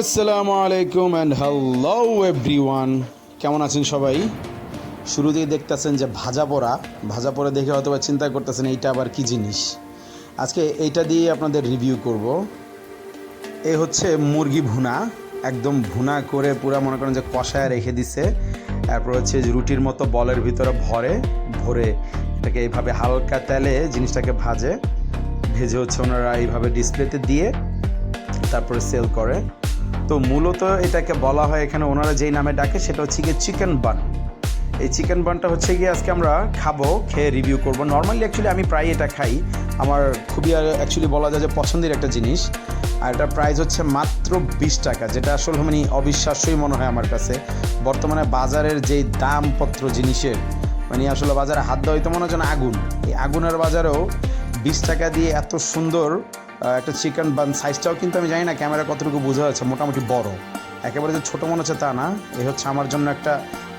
আসসালামু আলাইকুম and hello everyone কেমন আছেন সবাই? শুরুতেই দেখতেছেন যে ভাজা পোড়া। ভাজা পোড়া দেখে হয়তো চিন্তা করতেছেন, এইটা আবার কি জিনিস? আজকে এইটা দিয়ে আপনাদের রিভিউ করব। এ হচ্ছে মুরগি ভুনা। একদম ভুনা করে পুরো মনে করেন যে কষায় রেখে দিছে। তারপর হচ্ছে রুটির মতো বলের ভিতরে ভরে ভরে এটাকে এইভাবে হালকা তেলে জিনিসটাকে ভাজে। ভেজে হচ্ছে ওনারা এইভাবে ডিসপ্লেতে দিয়ে তারপরে সেল করে। তো মূলত এটাকে বলা হয় এখানে ওনারা যেই নামে ডাকে সেটা হচ্ছে গিয়ে চিকেন বান এই চিকেন বানটা হচ্ছে গিয়ে আজকে আমরা খাব, খেয়ে রিভিউ করব। নর্মালি অ্যাকচুয়ালি আমি প্রায় এটা খাই। আমার খুবই অ্যাকচুয়ালি বলা যায় যে পছন্দের একটা জিনিস। আর এটার প্রাইস হচ্ছে মাত্র বিশ টাকা, যেটা আসলে মানে অবিশ্বাস্যই মনে হয় আমার কাছে। বর্তমানে বাজারের যেই দামপত্র জিনিসের মানে আসলে বাজারে হাত দেওয়া হইতে মনে হচ্ছে আগুন। এই আগুনের বাজারেও বিশ টাকা দিয়ে এত সুন্দর একটা চিকেন বান সাইজটাও কিন্তু আমি জানি না ক্যামেরা কতটুকু বোঝা যাচ্ছে, মোটামুটি বড়। একেবারে যে ছোটো মনে হচ্ছে তা না এই হচ্ছে আমার জন্য একটা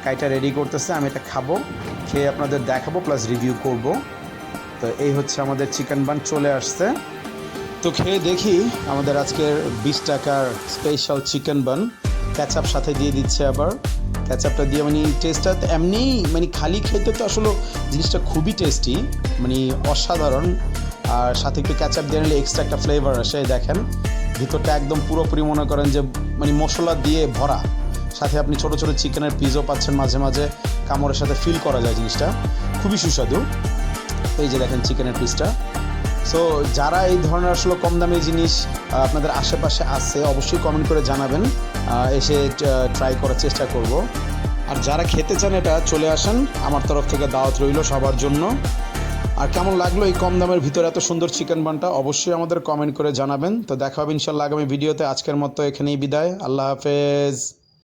কাইটা রেডি করতেছে, আমি এটা খাব, খেয়ে আপনাদের দেখাবো প্লাস রিভিউ করব। তো এই হচ্ছে আমাদের চিকেন বান চলে আসছে। তো খেয়ে দেখি আমাদের আজকের বিশ টাকার স্পেশাল চিকেন বান ক্যাচআপ সাথে দিয়ে দিচ্ছে আবার। ক্যাচআপটা দিয়ে মানে টেস্টটা এমনি মানে খালি খেতে তো আসলে জিনিসটা খুবই টেস্টি মানে অসাধারণ। আর সাথে একটু ক্যাচআপ দিয়ে নিলে এক্সট্রা একটা ফ্লেভার আসে দেখেন। ভিতরটা একদম পুরোপুরি মনে করেন যে মানে মশলা দিয়ে ভরা। সাথে আপনি ছোট ছোট চিকেনের পিসও পাচ্ছেন মাঝে মাঝে, কামড়ের সাথে ফিল করা যায় জিনিসটা। খুবই সুস্বাদু। এই যে দেখেন চিকেনের পিসটা সো যারা এই ধরনের আসলে কম দামি জিনিস আপনাদের আশেপাশে আছে, অবশ্যই কমেন্ট করে জানাবেন। এসে ট্রাই করার চেষ্টা করব। আর যারা খেতে চান এটা, চলে আসেন। আমার তরফ থেকে দাওয়াত রইল সবার জন্য। আর কেমন লাগল এই কম দামের ভিতরে এত সুন্দর চিকেন বানটা? অবশ্যই আমাদের কমেন্ট করে জানাবেন। তো দেখা হবে ইনশাল্লাহ আগামী ভিডিওতে। আজকের মতো এখানেই বিদায়। আল্লাহ হাফেজ।